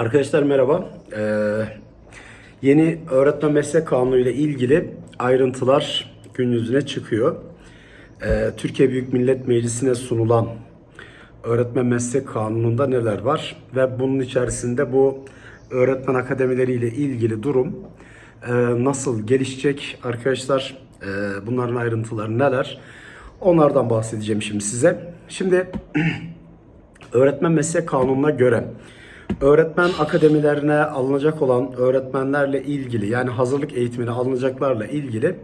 Arkadaşlar merhaba. Ee, yeni öğretmen meslek kanunu ile ilgili ayrıntılar gün yüzüne çıkıyor. Ee, Türkiye Büyük Millet Meclisi'ne sunulan öğretmen meslek kanununda neler var ve bunun içerisinde bu öğretmen akademileri ile ilgili durum e, nasıl gelişecek arkadaşlar? E, bunların ayrıntıları neler? Onlardan bahsedeceğim şimdi size. Şimdi Öğretmen Meslek Kanunu'na göre öğretmen akademilerine alınacak olan öğretmenlerle ilgili yani hazırlık eğitimine alınacaklarla ilgili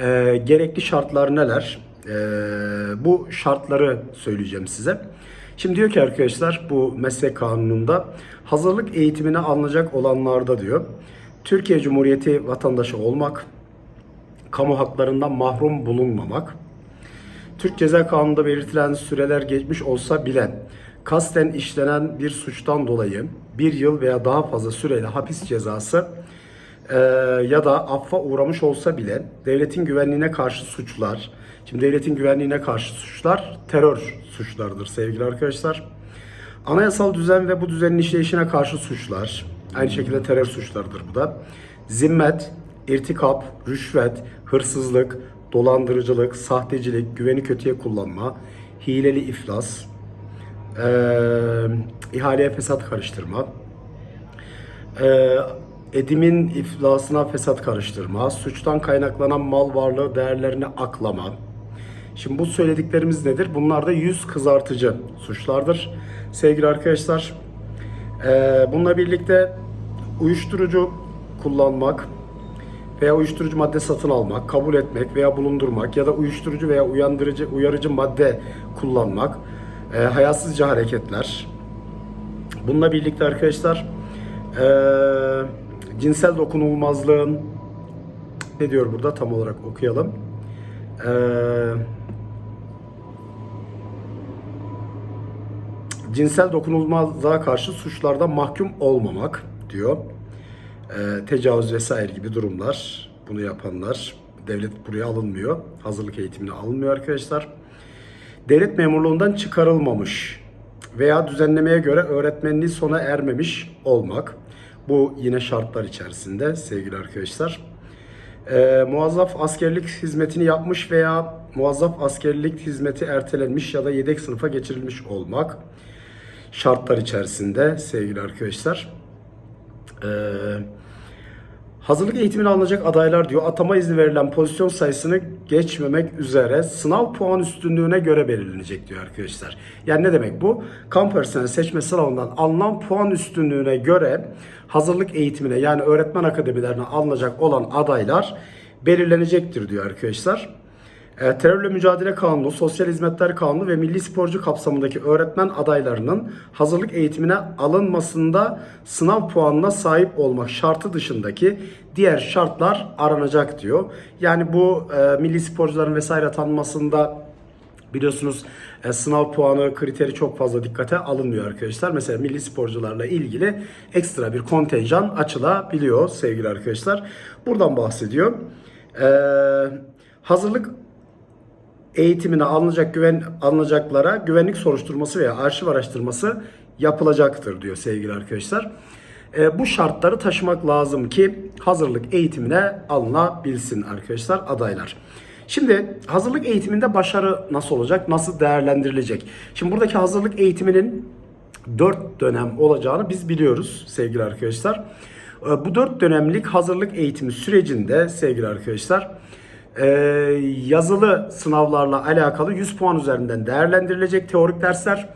e, gerekli şartlar neler? E, bu şartları söyleyeceğim size. Şimdi diyor ki arkadaşlar bu meslek kanununda hazırlık eğitimine alınacak olanlarda diyor Türkiye Cumhuriyeti vatandaşı olmak, kamu haklarından mahrum bulunmamak, Türk Ceza Kanunu'nda belirtilen süreler geçmiş olsa bile kasten işlenen bir suçtan dolayı bir yıl veya daha fazla süreyle hapis cezası e, ya da affa uğramış olsa bile devletin güvenliğine karşı suçlar, şimdi devletin güvenliğine karşı suçlar terör suçlarıdır sevgili arkadaşlar. Anayasal düzen ve bu düzenin işleyişine karşı suçlar, aynı şekilde terör suçlarıdır bu da. Zimmet, irtikap, rüşvet, hırsızlık, dolandırıcılık, sahtecilik, güveni kötüye kullanma, hileli iflas, ihaleye fesat karıştırma, eee, edimin iflasına fesat karıştırma, suçtan kaynaklanan mal varlığı değerlerini aklama. Şimdi bu söylediklerimiz nedir? Bunlar da yüz kızartıcı suçlardır. Sevgili arkadaşlar, eee, bununla birlikte uyuşturucu kullanmak, veya uyuşturucu madde satın almak, kabul etmek veya bulundurmak ya da uyuşturucu veya uyandırıcı, uyarıcı madde kullanmak, e, hayasızca hareketler. Bununla birlikte arkadaşlar e, cinsel dokunulmazlığın ne diyor burada tam olarak okuyalım. E, cinsel dokunulmazlığa karşı suçlardan mahkum olmamak diyor e, tecavüz vesaire gibi durumlar bunu yapanlar devlet buraya alınmıyor. Hazırlık eğitimine alınmıyor arkadaşlar. Devlet memurluğundan çıkarılmamış veya düzenlemeye göre öğretmenliği sona ermemiş olmak. Bu yine şartlar içerisinde sevgili arkadaşlar. E, muazzaf askerlik hizmetini yapmış veya muazzaf askerlik hizmeti ertelenmiş ya da yedek sınıfa geçirilmiş olmak şartlar içerisinde sevgili arkadaşlar. Ee, hazırlık eğitimine alınacak adaylar diyor atama izni verilen pozisyon sayısını geçmemek üzere sınav puan üstünlüğüne göre belirlenecek diyor arkadaşlar. Yani ne demek bu? Kamu personeli seçme sınavından alınan puan üstünlüğüne göre hazırlık eğitimine yani öğretmen akademilerine alınacak olan adaylar belirlenecektir diyor arkadaşlar. E, Terörle Mücadele Kanunu, Sosyal Hizmetler Kanunu ve Milli Sporcu kapsamındaki öğretmen adaylarının hazırlık eğitimine alınmasında sınav puanına sahip olmak şartı dışındaki diğer şartlar aranacak diyor. Yani bu e, milli sporcuların vesaire atanmasında biliyorsunuz e, sınav puanı kriteri çok fazla dikkate alınmıyor arkadaşlar. Mesela milli sporcularla ilgili ekstra bir kontenjan açılabiliyor sevgili arkadaşlar. Buradan bahsediyor. E, hazırlık eğitimine alınacak güven alınacaklara güvenlik soruşturması veya arşiv araştırması yapılacaktır diyor sevgili arkadaşlar. E, bu şartları taşımak lazım ki hazırlık eğitimine alınabilsin arkadaşlar adaylar. Şimdi hazırlık eğitiminde başarı nasıl olacak? Nasıl değerlendirilecek? Şimdi buradaki hazırlık eğitiminin 4 dönem olacağını biz biliyoruz sevgili arkadaşlar. E, bu 4 dönemlik hazırlık eğitimi sürecinde sevgili arkadaşlar e, yazılı sınavlarla alakalı 100 puan üzerinden değerlendirilecek teorik dersler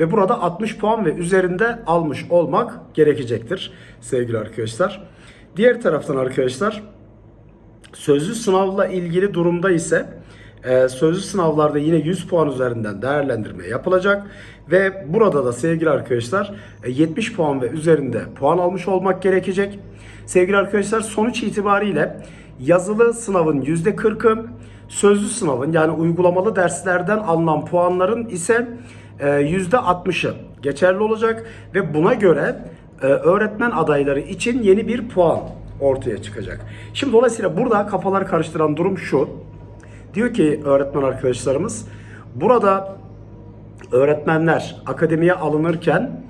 ve burada 60 puan ve üzerinde almış olmak gerekecektir sevgili arkadaşlar. Diğer taraftan arkadaşlar sözlü sınavla ilgili durumda ise e, sözlü sınavlarda yine 100 puan üzerinden değerlendirme yapılacak ve burada da sevgili arkadaşlar e, 70 puan ve üzerinde puan almış olmak gerekecek. Sevgili arkadaşlar sonuç itibariyle yazılı sınavın %40'ı, sözlü sınavın yani uygulamalı derslerden alınan puanların ise e, %60'ı geçerli olacak ve buna göre e, öğretmen adayları için yeni bir puan ortaya çıkacak. Şimdi dolayısıyla burada kafalar karıştıran durum şu. Diyor ki öğretmen arkadaşlarımız burada öğretmenler akademiye alınırken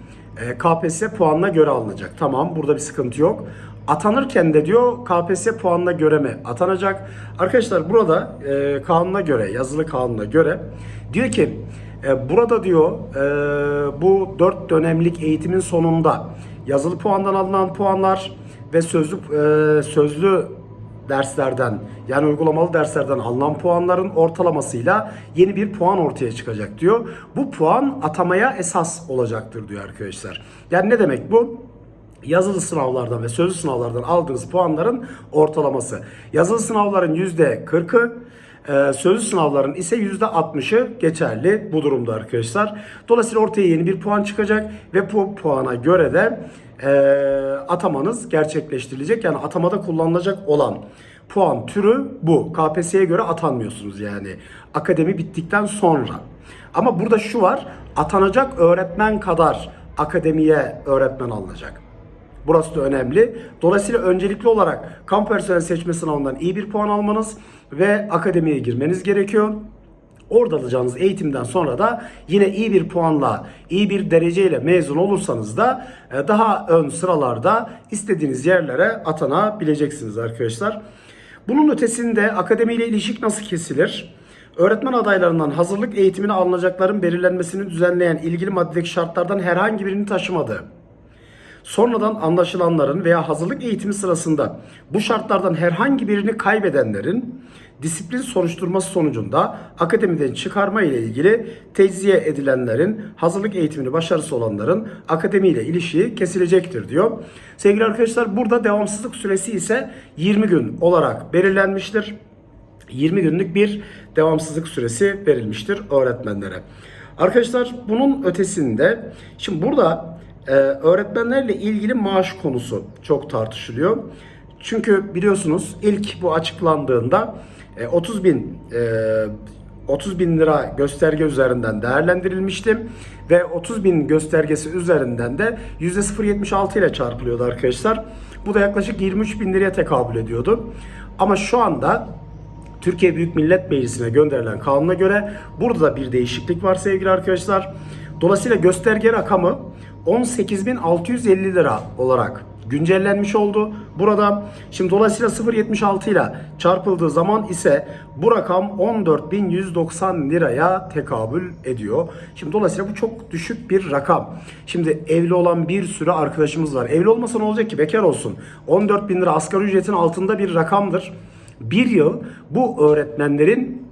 e, KPSS puanına göre alınacak. Tamam burada bir sıkıntı yok. Atanırken de diyor KPSS puanına göre mi atanacak? Arkadaşlar burada e, kanuna göre, yazılı kanuna göre diyor ki e, burada diyor e, bu 4 dönemlik eğitimin sonunda yazılı puandan alınan puanlar ve sözlü e, sözlü derslerden yani uygulamalı derslerden alınan puanların ortalamasıyla yeni bir puan ortaya çıkacak diyor. Bu puan atamaya esas olacaktır diyor arkadaşlar. Yani ne demek bu? Yazılı sınavlardan ve sözlü sınavlardan aldığınız puanların ortalaması. Yazılı sınavların %40'ı, e, sözlü sınavların ise %60'ı geçerli bu durumda arkadaşlar. Dolayısıyla ortaya yeni bir puan çıkacak ve bu puana göre de e, atamanız gerçekleştirilecek. Yani atamada kullanılacak olan puan türü bu. KPSS'ye göre atanmıyorsunuz yani. Akademi bittikten sonra. Ama burada şu var. Atanacak öğretmen kadar akademiye öğretmen alınacak. Burası da önemli. Dolayısıyla öncelikli olarak kamu personel seçme sınavından iyi bir puan almanız ve akademiye girmeniz gerekiyor. Orada alacağınız eğitimden sonra da yine iyi bir puanla, iyi bir dereceyle mezun olursanız da e, daha ön sıralarda istediğiniz yerlere atanabileceksiniz arkadaşlar. Bunun ötesinde akademiyle ilişik nasıl kesilir? Öğretmen adaylarından hazırlık eğitimine alınacakların belirlenmesini düzenleyen ilgili maddedeki şartlardan herhangi birini taşımadı sonradan anlaşılanların veya hazırlık eğitimi sırasında bu şartlardan herhangi birini kaybedenlerin disiplin soruşturması sonucunda akademiden çıkarma ile ilgili tecziye edilenlerin hazırlık eğitimini başarısı olanların akademiyle ilişiği kesilecektir diyor. Sevgili arkadaşlar burada devamsızlık süresi ise 20 gün olarak belirlenmiştir. 20 günlük bir devamsızlık süresi verilmiştir öğretmenlere. Arkadaşlar bunun ötesinde şimdi burada ee, öğretmenlerle ilgili maaş konusu çok tartışılıyor. Çünkü biliyorsunuz ilk bu açıklandığında e, 30 bin e, 30 bin lira gösterge üzerinden değerlendirilmişti ve 30 bin göstergesi üzerinden de %0.76 ile çarpılıyordu arkadaşlar. Bu da yaklaşık 23 bin liraya tekabül ediyordu. Ama şu anda Türkiye Büyük Millet Meclisi'ne gönderilen kanuna göre burada da bir değişiklik var sevgili arkadaşlar. Dolayısıyla gösterge rakamı 18.650 lira olarak güncellenmiş oldu. Burada şimdi dolayısıyla 0.76 ile çarpıldığı zaman ise bu rakam 14.190 liraya tekabül ediyor. Şimdi dolayısıyla bu çok düşük bir rakam. Şimdi evli olan bir sürü arkadaşımız var. Evli olmasa ne olacak ki? Bekar olsun. 14.000 lira asgari ücretin altında bir rakamdır. Bir yıl bu öğretmenlerin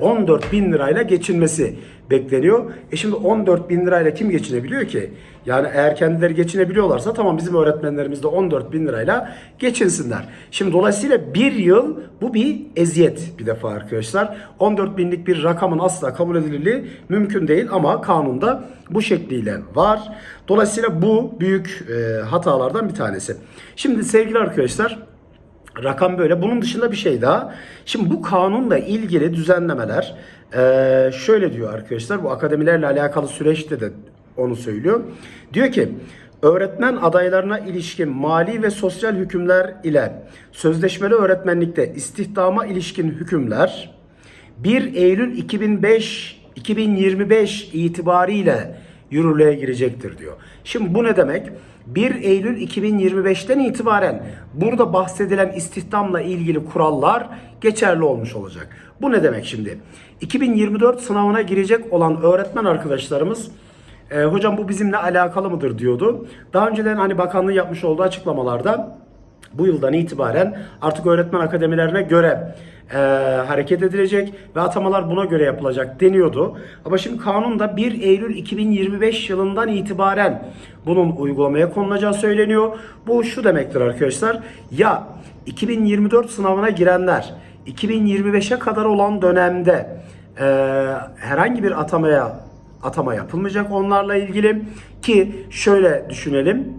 14 e, bin lirayla geçinmesi bekleniyor. E şimdi 14 bin lirayla kim geçinebiliyor ki? Yani eğer kendileri geçinebiliyorlarsa tamam bizim öğretmenlerimiz de 14 bin lirayla geçinsinler. Şimdi dolayısıyla bir yıl bu bir eziyet bir defa arkadaşlar. 14 binlik bir rakamın asla kabul edilirliği mümkün değil ama kanunda bu şekliyle var. Dolayısıyla bu büyük e, hatalardan bir tanesi. Şimdi sevgili arkadaşlar Rakam böyle. Bunun dışında bir şey daha. Şimdi bu kanunla ilgili düzenlemeler ee, şöyle diyor arkadaşlar. Bu akademilerle alakalı süreçte de onu söylüyor. Diyor ki öğretmen adaylarına ilişkin mali ve sosyal hükümler ile sözleşmeli öğretmenlikte istihdama ilişkin hükümler 1 Eylül 2005 2025 itibariyle yürürlüğe girecektir diyor. Şimdi bu ne demek? 1 Eylül 2025'ten itibaren burada bahsedilen istihdamla ilgili kurallar geçerli olmuş olacak. Bu ne demek şimdi? 2024 sınavına girecek olan öğretmen arkadaşlarımız e, hocam bu bizimle alakalı mıdır diyordu. Daha önceden hani bakanlığı yapmış olduğu açıklamalarda bu yıldan itibaren artık öğretmen akademilerine göre e, hareket edilecek ve atamalar buna göre yapılacak deniyordu. Ama şimdi kanunda 1 Eylül 2025 yılından itibaren bunun uygulamaya konulacağı söyleniyor. Bu şu demektir arkadaşlar. Ya 2024 sınavına girenler 2025'e kadar olan dönemde e, herhangi bir atamaya atama yapılmayacak onlarla ilgili. Ki şöyle düşünelim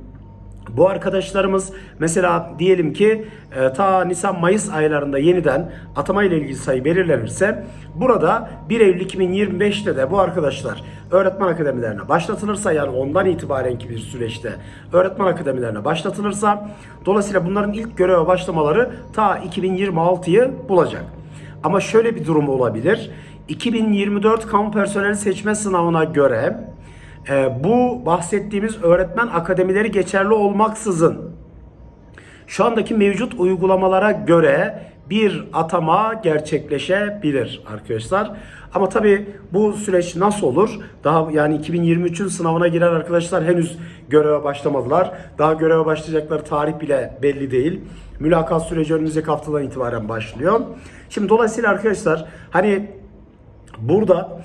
bu arkadaşlarımız mesela diyelim ki e, ta Nisan-Mayıs aylarında yeniden atama ile ilgili sayı belirlenirse burada 1 Eylül 2025'te de bu arkadaşlar öğretmen akademilerine başlatılırsa yani ondan itibarenki bir süreçte öğretmen akademilerine başlatılırsa dolayısıyla bunların ilk göreve başlamaları ta 2026'yı bulacak. Ama şöyle bir durum olabilir. 2024 kamu personeli seçme sınavına göre e, bu bahsettiğimiz öğretmen akademileri geçerli olmaksızın şu andaki mevcut uygulamalara göre bir atama gerçekleşebilir arkadaşlar. Ama tabi bu süreç nasıl olur? Daha yani 2023'ün sınavına giren arkadaşlar henüz göreve başlamadılar. Daha göreve başlayacakları tarih bile belli değil. Mülakat süreci önümüzdeki haftadan itibaren başlıyor. Şimdi dolayısıyla arkadaşlar hani Burada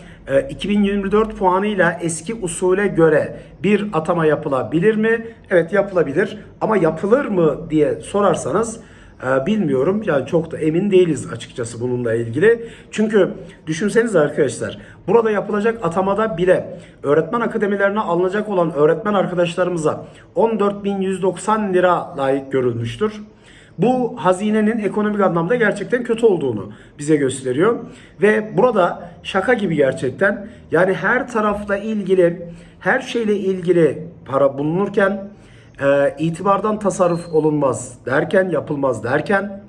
2024 puanıyla eski usule göre bir atama yapılabilir mi? Evet yapılabilir ama yapılır mı diye sorarsanız e, bilmiyorum. Yani çok da emin değiliz açıkçası bununla ilgili. Çünkü düşünseniz arkadaşlar burada yapılacak atamada bile öğretmen akademilerine alınacak olan öğretmen arkadaşlarımıza 14.190 lira layık görülmüştür. Bu hazinenin ekonomik anlamda gerçekten kötü olduğunu bize gösteriyor. Ve burada şaka gibi gerçekten yani her tarafla ilgili her şeyle ilgili para bulunurken e, itibardan tasarruf olunmaz derken yapılmaz derken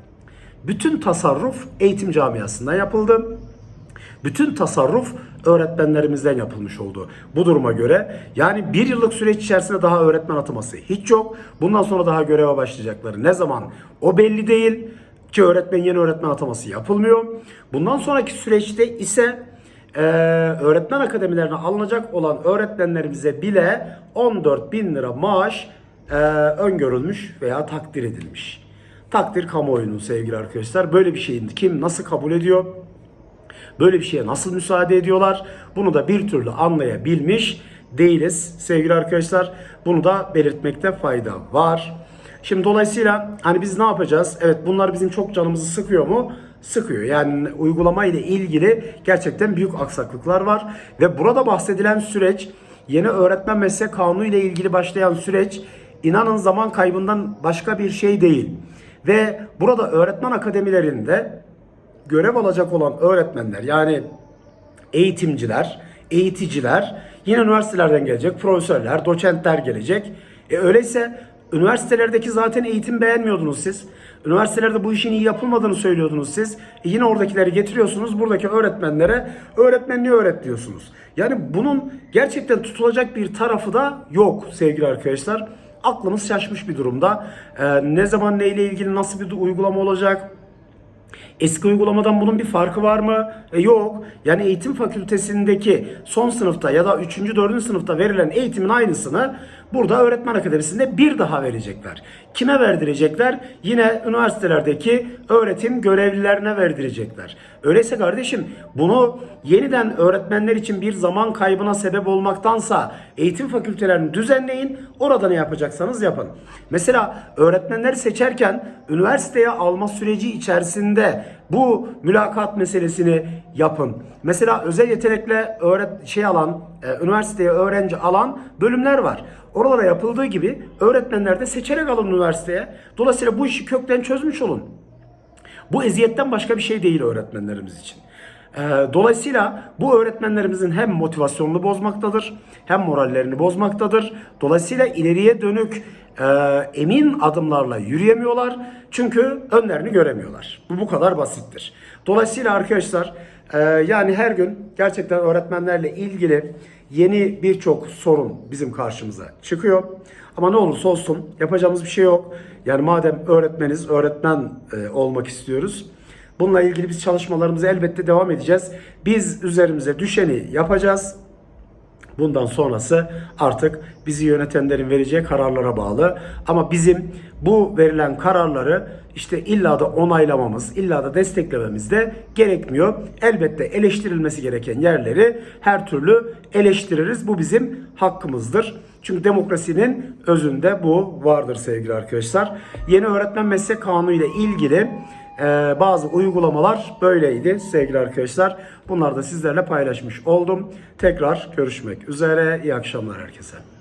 bütün tasarruf eğitim camiasından yapıldı. Bütün tasarruf öğretmenlerimizden yapılmış oldu. Bu duruma göre yani bir yıllık süreç içerisinde daha öğretmen ataması hiç yok. Bundan sonra daha göreve başlayacakları ne zaman o belli değil ki öğretmen yeni öğretmen ataması yapılmıyor. Bundan sonraki süreçte ise e, öğretmen akademilerine alınacak olan öğretmenlerimize bile 14 bin lira maaş e, öngörülmüş veya takdir edilmiş. Takdir kamuoyunun sevgili arkadaşlar. Böyle bir şeyin kim nasıl kabul ediyor? Böyle bir şeye nasıl müsaade ediyorlar? Bunu da bir türlü anlayabilmiş değiliz sevgili arkadaşlar. Bunu da belirtmekte fayda var. Şimdi dolayısıyla hani biz ne yapacağız? Evet bunlar bizim çok canımızı sıkıyor mu? Sıkıyor. Yani uygulama ile ilgili gerçekten büyük aksaklıklar var ve burada bahsedilen süreç yeni öğretmen meslek kanunu ile ilgili başlayan süreç inanın zaman kaybından başka bir şey değil. Ve burada öğretmen akademilerinde görev alacak olan öğretmenler yani eğitimciler, eğiticiler yine üniversitelerden gelecek, profesörler, doçentler gelecek. E öyleyse üniversitelerdeki zaten eğitim beğenmiyordunuz siz. Üniversitelerde bu işin iyi yapılmadığını söylüyordunuz siz. E yine oradakileri getiriyorsunuz. Buradaki öğretmenlere öğretmenliği öğret diyorsunuz. Yani bunun gerçekten tutulacak bir tarafı da yok sevgili arkadaşlar. Aklımız şaşmış bir durumda. E, ne zaman neyle ilgili nasıl bir uygulama olacak? Eski uygulamadan bunun bir farkı var mı? E, yok. Yani eğitim fakültesindeki son sınıfta ya da 3. 4. sınıfta verilen eğitimin aynısını burada öğretmen akademisinde bir daha verecekler. Kime verdirecekler? Yine üniversitelerdeki öğretim görevlilerine verdirecekler. Öyleyse kardeşim bunu yeniden öğretmenler için bir zaman kaybına sebep olmaktansa eğitim fakültelerini düzenleyin. Orada ne yapacaksanız yapın. Mesela öğretmenleri seçerken üniversiteye alma süreci içerisinde bu mülakat meselesini yapın. Mesela özel yetenekle öğret şey alan, e, üniversiteye öğrenci alan bölümler var. Oralara yapıldığı gibi öğretmenler de seçerek alın üniversiteye. Dolayısıyla bu işi kökten çözmüş olun. Bu eziyetten başka bir şey değil öğretmenlerimiz için. Ee, Dolayısıyla bu öğretmenlerimizin hem motivasyonunu bozmaktadır, hem morallerini bozmaktadır. Dolayısıyla ileriye dönük e, emin adımlarla yürüyemiyorlar. Çünkü önlerini göremiyorlar. Bu bu kadar basittir. Dolayısıyla arkadaşlar e, yani her gün gerçekten öğretmenlerle ilgili yeni birçok sorun bizim karşımıza çıkıyor. Ama ne olursa olsun yapacağımız bir şey yok. Yani madem öğretmeniz, öğretmen e, olmak istiyoruz. Bununla ilgili biz çalışmalarımızı elbette devam edeceğiz. Biz üzerimize düşeni yapacağız. Bundan sonrası artık bizi yönetenlerin vereceği kararlara bağlı. Ama bizim bu verilen kararları işte illa da onaylamamız, illa da desteklememiz de gerekmiyor. Elbette eleştirilmesi gereken yerleri her türlü eleştiririz. Bu bizim hakkımızdır. Çünkü demokrasinin özünde bu vardır sevgili arkadaşlar. Yeni öğretmen meslek kanunu ile ilgili ee, bazı uygulamalar böyleydi sevgili arkadaşlar. Bunları da sizlerle paylaşmış oldum. Tekrar görüşmek üzere. İyi akşamlar herkese.